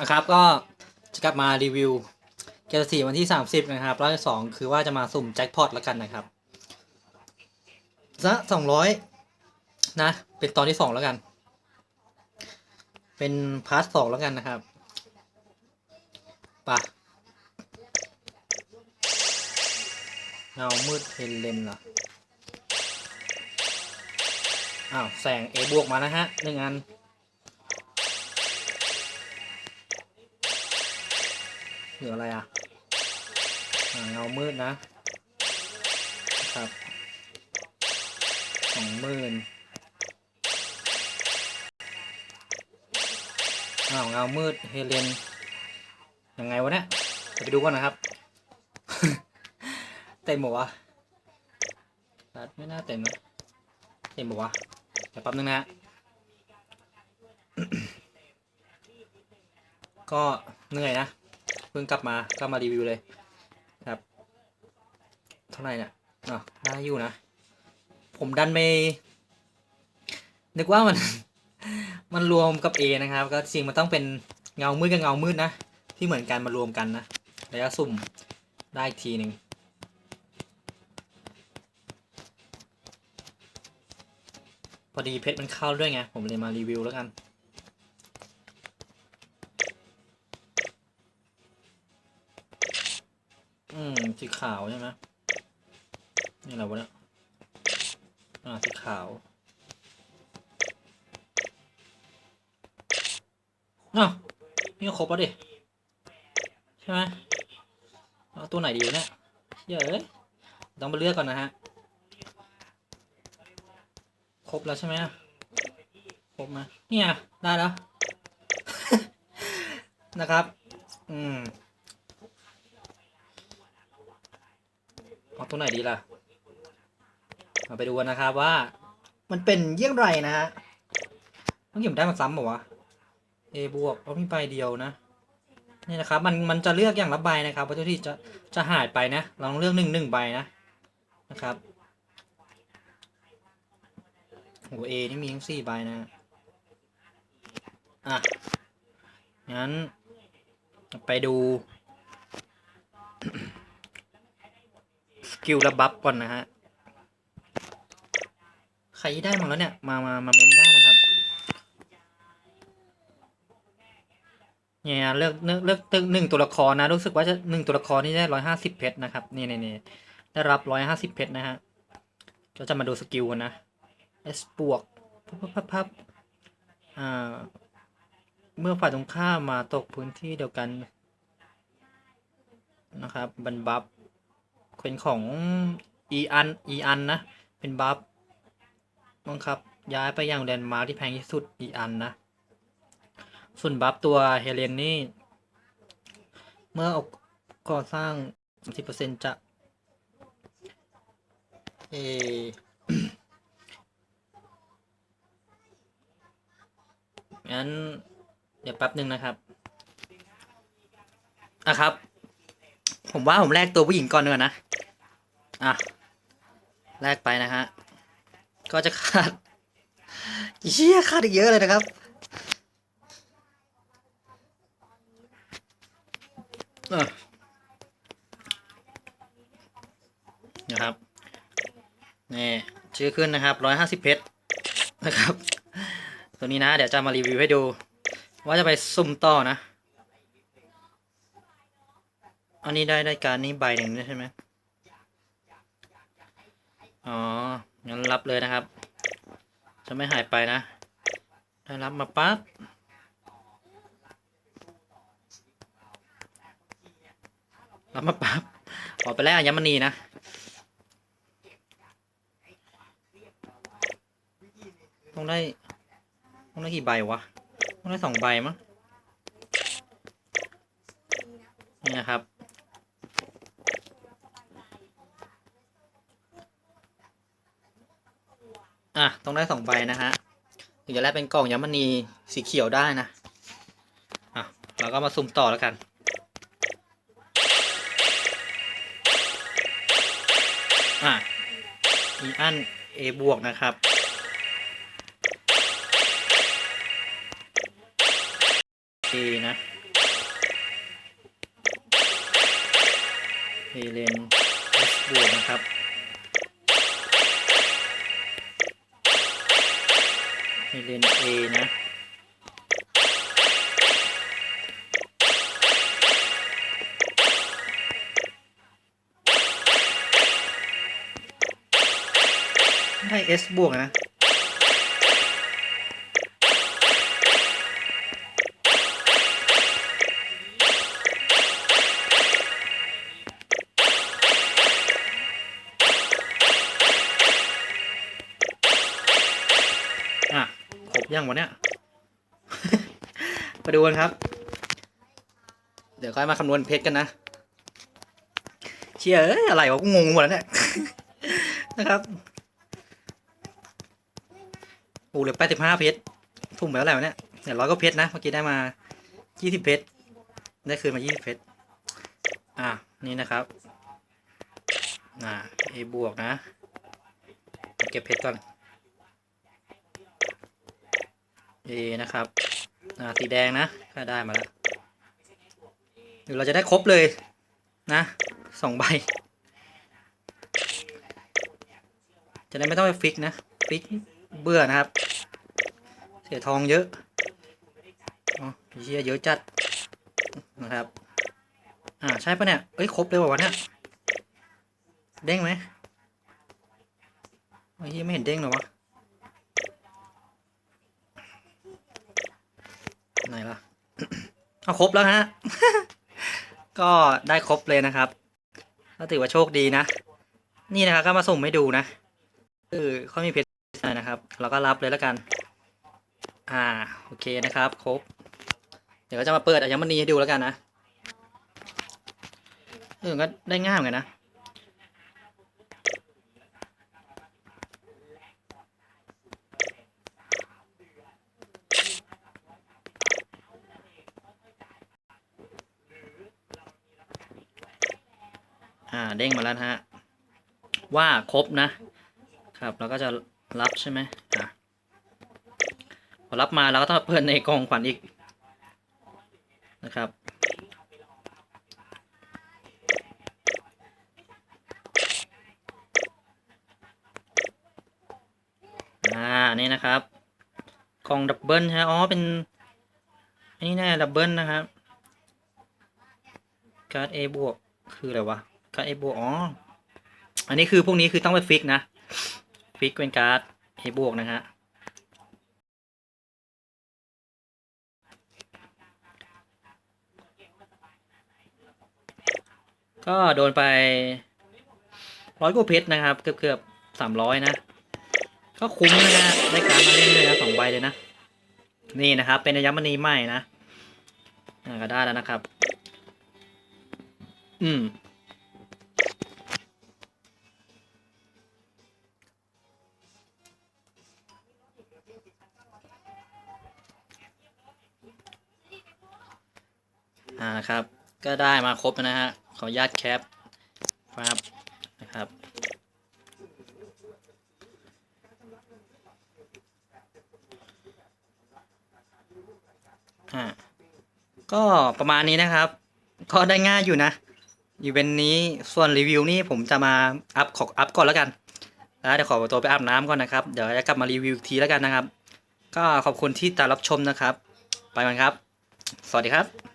นะครับก็จะกลับมารีวิวเกมสี่วันที่ 30 นะครับร้อยสองคือว่าจะมาสุ่มแจ็คพอตแล้วกันนะครับซะสองร้อยนะ เป็นตอนที่สองแล้วกัน เป็นพาร์ทสองแล้วกันนะครับป่ะเงามืดเฮนเลนเหรอ อ้าว แสง A บวกมานะฮะหนึ่งอัน หลืออะไรอะเงามืดนะครับสองหมื่นอ้าวเงามืดเฮเลนยังไงวะเนี่ยเดี๋ยวไปดูก่อนนะครับ เต็มหมดวะรัดไม่น่าเต็มนะเต็มหมดวะเดี๋ยวแป๊บนึงนะก็เหนื่อยนะ เพิ่งกลับมาก็มารีวิวเลยครับ เท่าไหร่เนี่ยอ๋อได้อยู่นะ ผมดันไปนึกว่ามัน มันรวมกับ A นะครับ ก็จริงมันต้องเป็นเงามืดกับเงามืดนะ ที่เหมือนกันมารวมกันนะระยะสุ่มได้อีกทีหนึ่งพอดีเพชรมันเข้าด้วยไง ผมเลยมารีวิวแล้วกัน สีขาวใช่ไหมนี่อะไรวะเนี่ยอ่าสีขาวอ้าวนี่ก็ครบแล้วดิ ใช่ไหมเอาตัวไหนดีวะเนี่ยเยอะเลยต้องไปเลือกก่อนนะฮะ ครบแล้วใช่ไหมครบไหมเนี่ย ได้แล้ว นะครับ อืม เอาตัวไหนดีล่ะ มาไปดูกันนะครับว่า มันเป็นเยี่ยงไรนะฮะต้องเก็บได้มาซ้ำบอกวะ A บวกเรามีใบเดียวนะ นี่นะครับ มันมันจะเลือกอย่างละใบนะครับว่าเจ้าที่จะจะหายไปนะเราต้องเลือกหนึ่งหนึ่งใบนะนะครับโอ้เอนี่มีทั้งสี่ใบนะอะงั้น ไปดู กิลระบัฟก่อนนะฮะ ใครได้มั้งแล้วเนี่ย มามามาเม้นได้นะครับ เนี่ยเลือกเลือกเลือกตึงหนึ่งตัวละครนะ รู้สึกว่าจะหนึ่งตัวละครนี่ได้ร้อยห้าสิบเพชรนะครับ นี่นี่นี่ได้รับร้อยห้าสิบเพชรนะฮะก็จะมาดูสกิลกันนะ S บวกพับพับพับพับอ่าเมื่อฝ่ายตรงข้ามมาตกพื้นที่เดียวกันนะครับ บันบัฟ เป็นของอีอันอีอันนะ เป็นบัฟบังคับ ย้ายไปยังแลนมาร์ที่แพงที่สุดอีอันนะ ส่วนบัฟตัวเฮเลนนี่ เมื่อเอาก่อสร้าง30%จะเองั้น เดี๋ยวแป๊บหนึ่งนะครับ อะครับ ผมว่าผมแลกตัวผู้หญิงก่อนเนอะนะ อะ แลกไปนะฮะ ก็จะขาดเชี่ยขาดอีกเยอะเลยนะครับอะนะครับนี่ชื่อขึ้นนะครับร้อยห้าสิบเพชรนะครับ ตัวนี้นะ เดี๋ยวจะมารีวิวให้ดู ว่าจะไปซุ่มต่อนะ อันนี้ได้ได้การนี้ใบหนึ่งด้ใช่ไหมอ๋อ งั้นรับเลยนะครับ จะไม่หายไปนะ ได้รับมาปั๊บ รับมาปั๊บออไปแล้วอัญมณีนะต้องได้ต้องได้กี่ใบวะต้องได้สองใบมั้งนี่นะครับ อะต้องได้สองใบนะฮะถึงจะแลกเป็นกล่องยามณีสีเขียวได้นะอะเราก็มาซุ่มต่อแล้วกันอะมีอัน A บวกนะครับ A นะ A เลน S บวกนะครับ เฮเลน A นะได้ S บวกนะ ยังวะเนี่ยมาดูกันครับ เดี๋ยวค่อยมาคำนวณเพชรกันนะ เชี่ยเอ้ยอะไรวะกูงงหมดแล้วเนี่ยนะครับโอ้เหลือแปดสิบห้าเพชรทุ่มไปแล้วแหละเนี่ยเดี๋ยวร้อยก็เพชรนะเมื่อกี้ได้มายี่สิบเพชรได้คืนมายี่สิบเพชรอะนี่นะครับอ่า A บวกนะ เก็บเพชรก่อน A นะครับ อ่าสีแดงนะก็ได้มาแล้วเดี๋ยวเราจะได้ครบเลยนะสองใบ จะได้ไม่ต้องไปฟิกนะ ฟิกเบื่อนะครับ เสียทองเยอะอ๋อเชียเยอะจัดนะครับ อ่าใช่ปะเนี่ย เอ้ยครบเลยว่ะวะเนี่ยเด้งไหมไอ้เหี้ยไม่เห็นเด้งหรอวะ ไหนล่ะ เอาครบแล้วฮะ ก็ได้ครบเลยนะครับก็ถือว่าโชคดีนะ นี่นะครับก็มาส่งให้ดูนะเออเขามีเพชรนะครับ เราก็รับเลยแล้วกัน อ่า โอเคนะครับ ครบ เดี๋ยวก็จะมาเปิดอัญมณีให้ดูแล้วกันนะเออก็ได้ง่ายเหมือนกันนะ เด้งมาแล้วฮะ ว่าครบนะครับแล้วก็จะรับใช่ไหมอะพอรับมาเราก็ต้องเปิดในกองขวัญอีกนะครับ อ่า นี่นะครับกล่องดับเบิลฮะ อ๋อ เป็น อันนี้แน่ดับเบิลนะครับ การ์ด A บวก คืออะไรวะ การ์ด A บกอ๋อ อันนี้คือพวกนี้คือต้องไปฟิกนะ ฟิกเป็นการ์ด A บกนะฮะก็โดนไปร้อยกว่าเพชรนะครับ เกือบเกือบสามร้อยนะ ก็คุ้มนะฮะได้การมาเล่นเลยนะสองใบเลยนะ นี่นะครับ เป็นระยมณีใหม่นะก็ได้แล้วนะครับ อืม อ่านะครับ ก็ได้มาครบแล้วนะฮะ ขออนุญาตแคปครับนะครับ อ่า ก็ประมาณนี้นะครับ ก็ได้ง่ายอยู่นะ อีเวนต์นี้ส่วนรีวิวนี่ผมจะมาอัพขออัพก่อนแล้วกัน แล้วเดี๋ยวขอตัวไปอาบน้ำก่อนนะครับ เดี๋ยวจะกลับมารีวิวอีกทีแล้วกันนะครับ ก็ขอบคุณที่ติดตามรับชมนะครับ ไปกันครับ สวัสดีครับ